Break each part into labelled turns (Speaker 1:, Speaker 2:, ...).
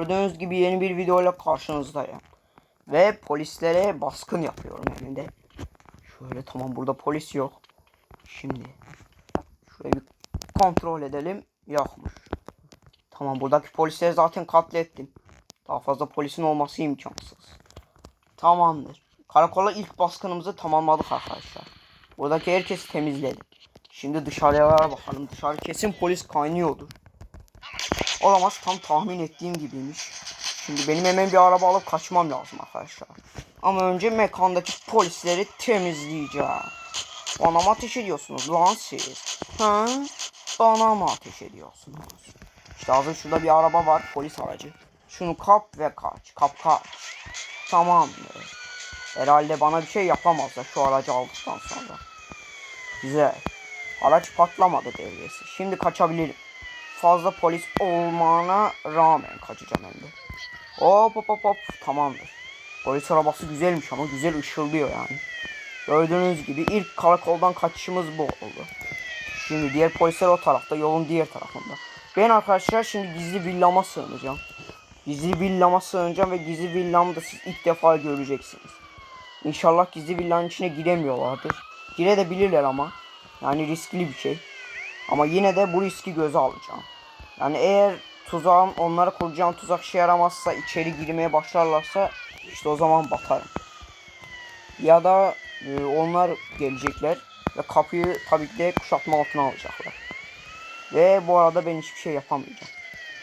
Speaker 1: Gördüğünüz gibi yeni bir videoyla karşınızdayım. Ve polislere baskın yapıyorum hem de. Şöyle tamam burada polis yok. Şimdi şurayı bir kontrol edelim. Yokmuş. Tamam buradaki polisleri zaten katlettim. Daha fazla polisin olması imkansız. Tamamdır. Karakola ilk baskınımızı tamamladık arkadaşlar. Buradaki herkesi temizledik. Şimdi dışarıya bakalım. Dışarı kesin polis kaynıyordur. Olamaz tam tahmin ettiğim gibiymiş. Şimdi benim hemen bir araba alıp kaçmam lazım arkadaşlar. Ama önce mekandaki polisleri temizleyeceğim. Bana mı ateş ediyorsunuz lan siz? Ha? Bana mı ateş ediyorsunuz? İşte hazır şurada bir araba var polis aracı. Şunu kap ve kaç. Kap kaç. Tamamdır. Herhalde bana bir şey yapamazlar şu aracı aldıktan sonra. Güzel. Araç patlamadı devresi. Şimdi kaçabilirim. Fazla polis olmana rağmen kaçacağım hem de. Hop hop hop hop. Tamamdır. Polis arabası güzelmiş ama güzel ışıldıyor yani. Gördüğünüz gibi ilk karakoldan kaçışımız bu oldu. Şimdi diğer polisler o tarafta yolun diğer tarafında. Ben arkadaşlar şimdi gizli villama sığınacağım. Gizli villama sığınacağım ve gizli villamı da siz ilk defa göreceksiniz. İnşallah gizli villanın içine giremiyorlardır. Girebilirler ama. Yani riskli bir şey. Ama yine de bu riski göze alacağım. Yani eğer tuzağım onlara kuracağım tuzak işe yaramazsa içeri girmeye başlarlarsa işte o zaman batarım. Ya da e, onlar gelecekler ve kapıyı tabii ki de kuşatma altına alacaklar. Ve bu arada ben hiçbir şey yapamayacağım.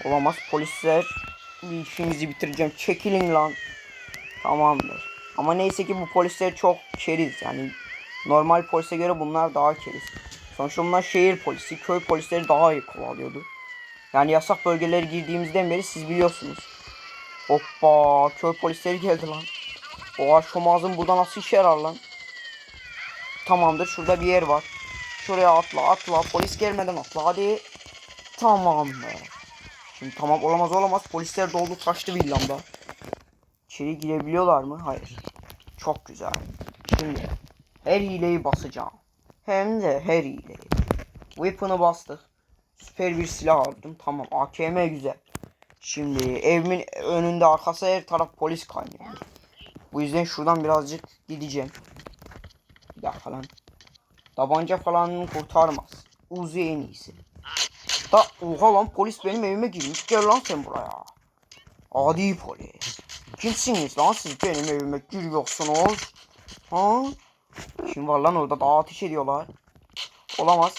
Speaker 1: Olamaz polisler bir işinizi bitireceğim. Çekilin lan. Tamamdır. Ama neyse ki bu polisler çok keriz yani normal polise göre bunlar daha keriz. Sonuçta bunlar şehir polisi, köy polisleri daha iyi kovalıyordu. Yani yasak bölgelere girdiğimizden beri siz biliyorsunuz. Hoppa köy polisleri geldi lan. Oha şomazın burada nasıl işe yarar lan? Tamamdır şurada bir yer var. Şuraya atla atla polis gelmeden atla hadi. Tamamdır. Şimdi tamam olamaz olamaz polisler doldu taştı villamda. İçeri girebiliyorlar mı? Hayır. Çok güzel. Şimdi her hileyi basacağım. Hem de her hileyi. Weapon'ı bastık. Süper bir silah aldım. Tamam AKM güzel. Şimdi evimin önünde arkası her taraf polis kaynıyor. Bu yüzden şuradan birazcık gideceğim. Bir dakika lan. Tabanca falan kurtarmaz. Uzi en iyisi. Da oha lan polis benim evime girmiş. Gel lan sen buraya. Adi polis. Kimsiniz lan siz benim evime giriyorsunuz? Ha? Kim var lan orada daha ateş ediyorlar. Olamaz.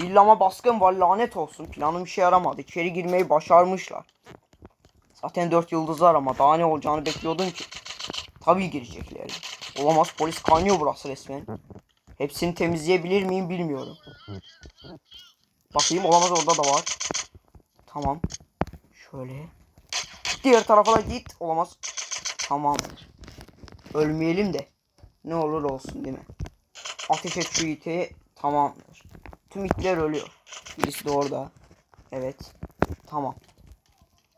Speaker 1: Villama baskın var lanet olsun. Planım işe yaramadı. İçeri girmeyi başarmışlar. Zaten dört yıldızlar ama daha ne olacağını bekliyordum ki. Tabii girecekler. Olamaz polis kaynıyor burası resmen. Hepsini temizleyebilir miyim bilmiyorum. Bakayım olamaz orada da var. Tamam. Şöyle. Diğer tarafa da git. Olamaz. Tamamdır. Ölmeyelim de. Ne olur olsun değil mi? Ateş et şu iti. Tamamdır. Tüm itler ölüyor. Birisi de orada. Evet. Tamam.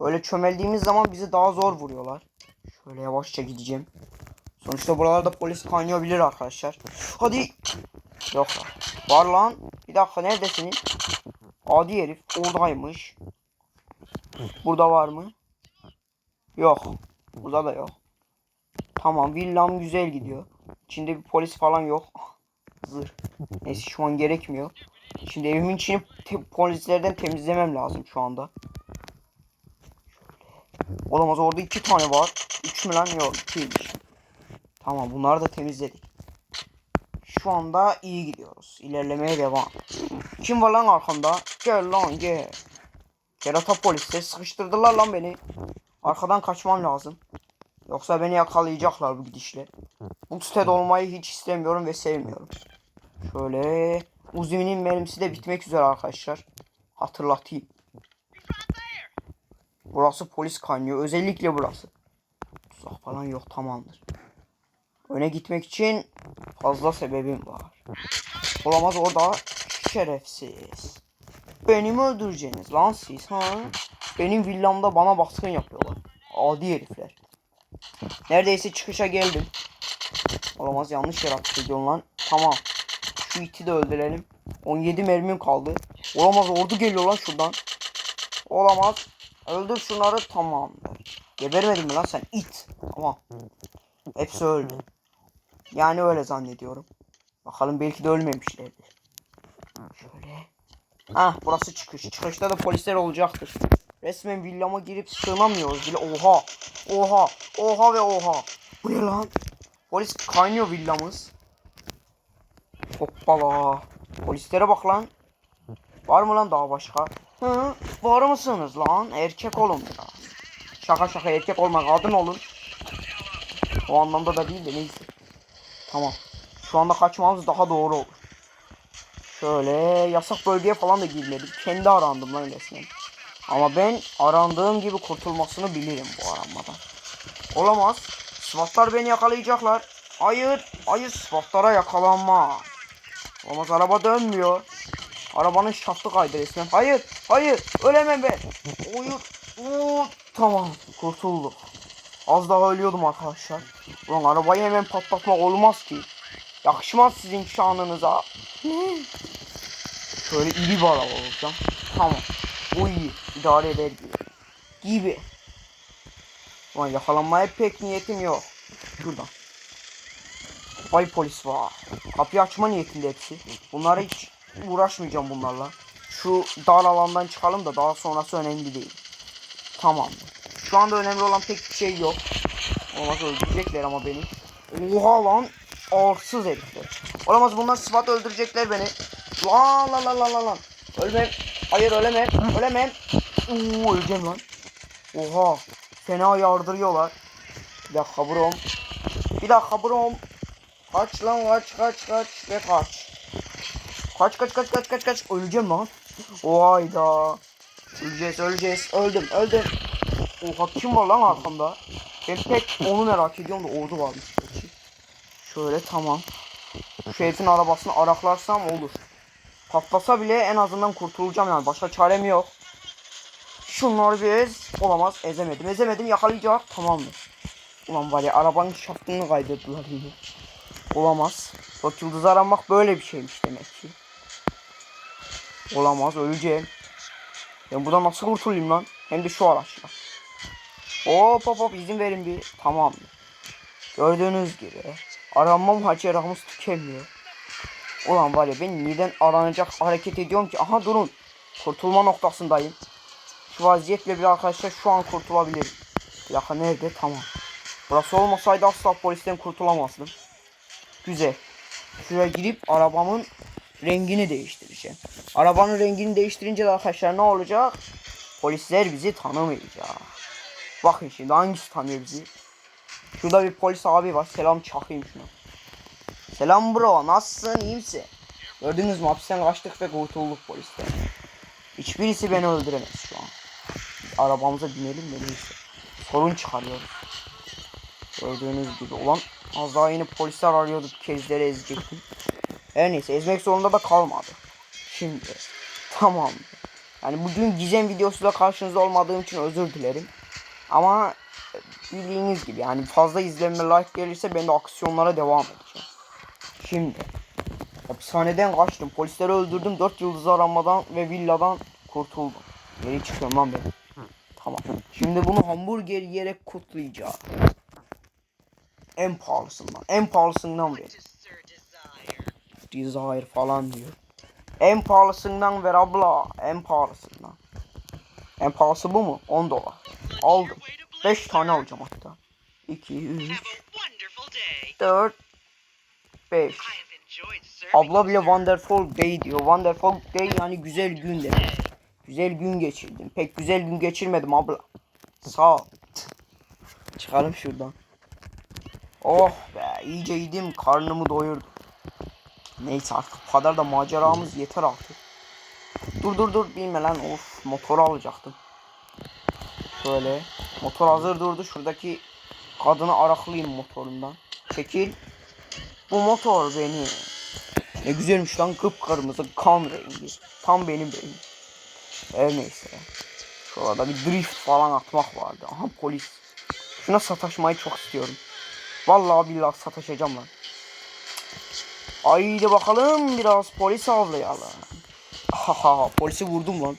Speaker 1: Böyle çömeldiğimiz zaman bizi daha zor vuruyorlar. Şöyle yavaşça gideceğim. Sonuçta buralarda polis kaynayabilir arkadaşlar. Hadi. Yok. Var lan. Bir dakika neredesiniz? Adi herif oradaymış. Burada var mı? Yok. Burada da yok. Tamam villam güzel gidiyor. İçinde bir polis falan yok. Zırh. Neyse şu an gerekmiyor. Şimdi evimin içini te- polislerden temizlemem lazım şu anda. Olamaz orada iki tane var. Üç mü lan yok ikiymiş. Tamam bunları da temizledik. Şu anda iyi gidiyoruz. İlerlemeye devam. Kim var lan arkamda? Gel lan gel. Kerata polisler sıkıştırdılar lan beni. Arkadan kaçmam lazım. Yoksa beni yakalayacaklar bu gidişle. Bu sitede olmayı hiç istemiyorum ve sevmiyorum. Şöyle Uzi'nin mermisi de bitmek üzere arkadaşlar. Hatırlatayım. Burası polis kaynıyor. Özellikle burası. Tuzak falan yok tamamdır. Öne gitmek için fazla sebebim var. Olamaz orada şerefsiz. Beni mi öldüreceksiniz lan siz ha? Benim villamda bana baskın yapıyorlar. Adi herifler. Neredeyse çıkışa geldim. Olamaz yanlış yer attık lan. Tamam. Şu iti de öldürelim. 17 mermim kaldı. Olamaz ordu geliyor lan şuradan. Olamaz. Öldür şunları tamamdır. Gebermedin mi lan sen it? Tamam. Hepsi öldü. Yani öyle zannediyorum. Bakalım belki de ölmemişlerdir. Şöyle. Ah burası çıkış. Çıkışta da polisler olacaktır. Resmen villama girip sığınamıyoruz bile. Oha. Oha. Oha ve oha. Bu ne lan? Polis kaynıyor villamız. Hoppala. Polislere bak lan. Var mı lan daha başka? Hı, var mısınız lan? Erkek olun ya. Şaka şaka erkek olma kadın olun. O anlamda da değil de neyse. Tamam. Şu anda kaçmamız daha doğru olur. Şöyle yasak bölgeye falan da girmedim. Kendi arandım lan resmen. Ama ben arandığım gibi kurtulmasını bilirim bu aranmadan. Olamaz. SWAT'lar beni yakalayacaklar. Hayır. Hayır SWAT'lara yakalanma. Olamaz araba dönmüyor. Arabanın şaftı kaydı resmen. Hayır. Hayır. Ölemem ben. Uyur. Uuu. Tamam. Kurtulduk. Az daha ölüyordum arkadaşlar. Ulan arabayı hemen patlatmak olmaz ki. Yakışmaz sizin şanınıza. Şöyle iri bir araba olacağım. Tamam. Bu iyi. İdare eder gibi. Gibi. Ulan yakalanmaya pek niyetim yok. Şuradan. Vay polis var. Kapıyı açma niyetinde hepsi. Bunlara hiç uğraşmayacağım bunlarla. Şu dar alandan çıkalım da daha sonrası önemli değil. Tamam. Şu anda önemli olan pek bir şey yok. Olmaz öldürecekler ama beni. Oha lan. Arsız herifler. Olamaz bunlar sıfat öldürecekler beni. Lan lan lan lan lan. Ölmem. Hayır ölemem. Ölemem. Uuu öleceğim lan. Oha. Fena yardırıyorlar. Bir dakika brom. Bir dakika brom. Kaç lan kaç kaç kaç ve kaç. Kaç kaç kaç kaç kaç kaç. Öleceğim lan. Oyda. Öleceğiz öleceğiz. Öldüm öldüm. Oha kim var lan arkamda? Ben pek onu merak ediyorum da ordu varmış. Şöyle tamam. Şu herifin arabasını araklarsam olur. Patlasa bile en azından kurtulacağım yani. Başka çarem yok. Şunları bir ez. Olamaz. Ezemedim. Ezemedim. Yakalayacak. Tamamdır. Ulan var ya arabanın şaftını kaydırdılar yine. Olamaz. Bak yıldız aramak böyle bir şeymiş demek ki. Olamaz. Öleceğim. Ben buradan nasıl kurtulayım lan? Hem de şu araçla. Hop hop hop izin verin bir. Tamam. Gördüğünüz gibi. Aranma maceramız tükenmiyor. Ulan var ya ben neden aranacak hareket ediyorum ki? Aha durun. Kurtulma noktasındayım. Şu vaziyetle bir arkadaşlar şu an kurtulabilirim. Dakika nerede? Tamam. Burası olmasaydı asla polisten kurtulamazdım. Güzel. Şuraya girip arabamın rengini değiştireceğim. Arabanın rengini değiştirince de arkadaşlar ne olacak? Polisler bizi tanımayacak. Bakın şimdi hangisi tanıyor bizi? Şurada bir polis abi var. Selam çakayım şuna. Selam bro. Nasılsın? İyi misin? Gördünüz mü? Hapisten kaçtık ve kurtulduk polisten. Hiçbirisi beni öldüremez şu an. Arabamıza binelim de neyse. Sorun çıkarıyoruz. Gördüğünüz gibi olan az daha yeni polisler arıyorduk. Kezleri ezecektim. Her neyse ezmek zorunda da kalmadı. Şimdi tamam. Yani bugün gizem videosuyla karşınızda olmadığım için özür dilerim. Ama bildiğiniz gibi yani fazla izlenme like gelirse ben de aksiyonlara devam edeceğim. Şimdi hapishaneden kaçtım. Polisleri öldürdüm. 4 yıldız aranmadan ve villadan kurtuldum. Geri çıkıyorum lan ben. Tamam. Şimdi bunu hamburger yiyerek kutlayacağım. En pahalısından. En pahalısından ver. Desire falan diyor. En pahalısından ver abla. En pahalısından. En pahalısı bu mu? 10 dolar. Aldım. 5 tane alacağım hatta. 2, 3,
Speaker 2: Have a wonderful day.
Speaker 1: 4, 5.
Speaker 2: I have enjoyed serving
Speaker 1: Abla bile wonderful day diyor. Wonderful day yani güzel gün demek. Güzel gün geçirdim. Pek güzel gün geçirmedim abla. Sağ ol. Çıkalım şuradan. Oh be iyice yedim karnımı doyurdum. Neyse artık bu kadar da maceramız yeter artık. Dur dur dur bilme lan of motoru alacaktım. Şöyle motor hazır durdu şuradaki kadını araklayayım motorundan. Çekil. Bu motor benim. Ne güzelmiş lan kıpkırmızı kan rengi. Tam benim benim. Her neyse. Şurada bir drift falan atmak vardı. Aha polis. Şuna sataşmayı çok istiyorum. Vallahi billahi sataşacağım lan. Haydi bakalım biraz polis avlayalım. Haha polisi vurdum lan.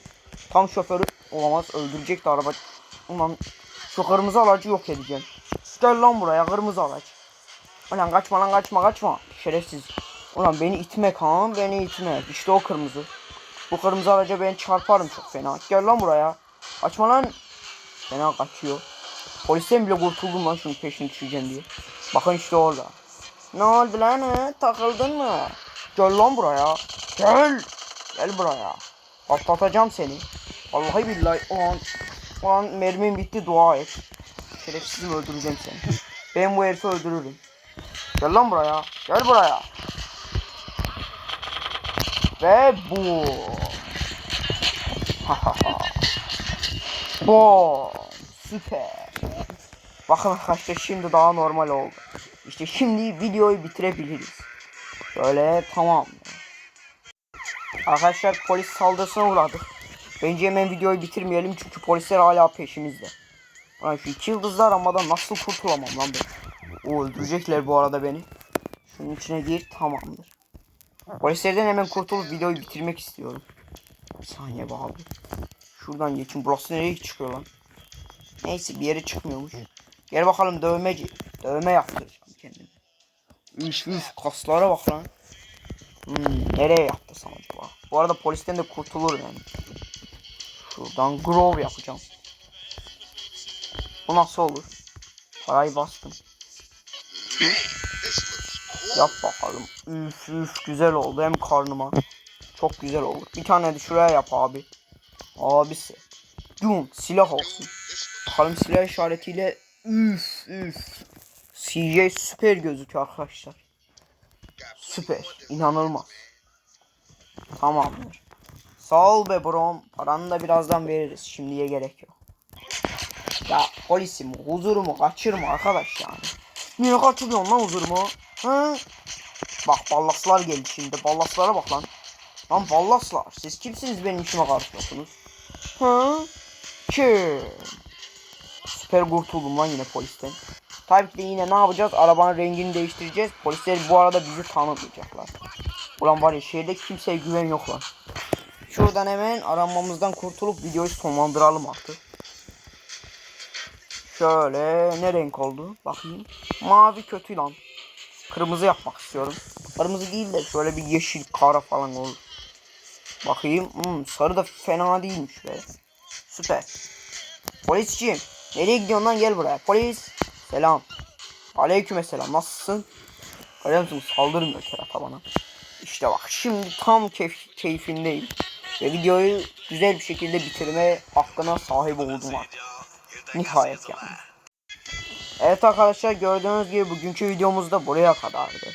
Speaker 1: Tam şoförü olamaz öldürecekti araba. Ulan Şu kırmızı aracı yok edeceğim. Gel lan buraya kırmızı araç. Ulan kaçma lan kaçma kaçma. Şerefsiz. Ulan beni itme kan beni itme. İşte o kırmızı. Bu kırmızı araca ben çarparım çok fena. Gel lan buraya. Kaçma lan. Fena kaçıyor. Polisten bile kurtuldum lan şunun peşine düşeceğim diye. Bakın işte orada. Ne oldu lan he? Takıldın mı? Gel lan buraya. Gel. Gel buraya. Patlatacağım seni. Vallahi billahi o an, o an mermim bitti dua et. Şerefsizim öldüreceğim seni. Ben bu herifi öldürürüm. Gel lan buraya. Gel buraya. Ve bu. bu. Süper. Bakın arkadaşlar şimdi daha normal oldu. İşte şimdi videoyu bitirebiliriz. Böyle tamam. Arkadaşlar polis saldırısına uğradık. Bence hemen videoyu bitirmeyelim çünkü polisler hala peşimizde. Lan şu iki yıldızlar aramadan nasıl kurtulamam lan ben. O öldürecekler bu arada beni. Şunun içine gir tamamdır. Polislerden hemen kurtulup videoyu bitirmek istiyorum. Bir saniye abi. Şuradan geçin. Burası nereye çıkıyor lan? Neyse bir yere çıkmıyormuş. Gel bakalım dövmeci. Dövme yaptıracağım kendime. Üf üf kaslara bak lan. Hmm, nereye yaptırsam acaba? Bu arada polisten de kurtulur yani. Şuradan grove yapacağım. Bu nasıl olur? Parayı bastım. Yap bakalım. Üf üf güzel oldu hem karnıma. Çok güzel olur. Bir tane de şuraya yap abi. Abisi. Yum silah olsun. Bakalım silah işaretiyle üf üf. CJ süper gözüküyor arkadaşlar. Süper. inanılmaz. Tamamdır. Sağ ol be brom. Paranı da birazdan veririz. Şimdiye gerek yok. Ya polisim huzurumu kaçırma arkadaş yani. Niye kaçırıyorsun lan huzurumu? Ha? Bak ballaslar geldi şimdi. Ballaslara bak lan. Lan ballaslar. Siz kimsiniz benim işime karışıyorsunuz? Ha? Kim? Süper kurtuldum lan yine polisten. Tabii ki de yine ne yapacağız? Arabanın rengini değiştireceğiz. Polisler bu arada bizi tanımayacaklar. Ulan var ya şehirde kimseye güven yok lan. Şuradan hemen aranmamızdan kurtulup videoyu sonlandıralım artık. Şöyle ne renk oldu? Bakayım. Mavi kötü lan. Kırmızı yapmak istiyorum. Kırmızı değil de şöyle bir yeşil kara falan olur. Bakayım. Hmm, sarı da fena değilmiş be. Süper. Polisciğim. Nereye gidiyorsun lan gel buraya. Polis. Selam. Aleyküm selam. Nasılsın? Görüyor musun? Saldırmıyor kerata bana. İşte bak şimdi tam keyf keyfindeyim. Ve videoyu güzel bir şekilde bitirme hakkına sahip oldum artık. Nihayet yani. Evet arkadaşlar gördüğünüz gibi bugünkü videomuz da buraya kadardı.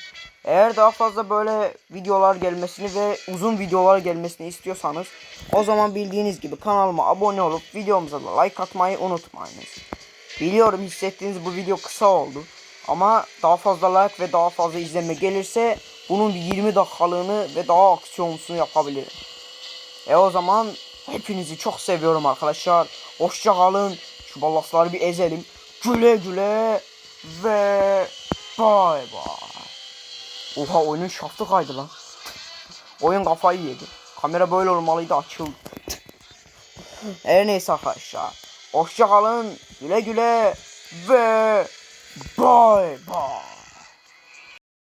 Speaker 1: Eğer daha fazla böyle videolar gelmesini ve uzun videolar gelmesini istiyorsanız o zaman bildiğiniz gibi kanalıma abone olup videomuza da like atmayı unutmayınız. Biliyorum hissettiğiniz bu video kısa oldu. Ama daha fazla like ve daha fazla izlenme gelirse bunun bir 20 dakikalığını ve daha aksiyonlusunu yapabilirim. E o zaman hepinizi çok seviyorum arkadaşlar. Hoşça kalın. Şu ballasları bir ezelim. Güle güle ve bay bay. Oha oyunun şaftı kaydı lan. Oyun kafayı yedi. Kamera böyle olmalıydı açıldı. Her neyse arkadaşlar. Hoşça kalın. Güle güle ve bay bay.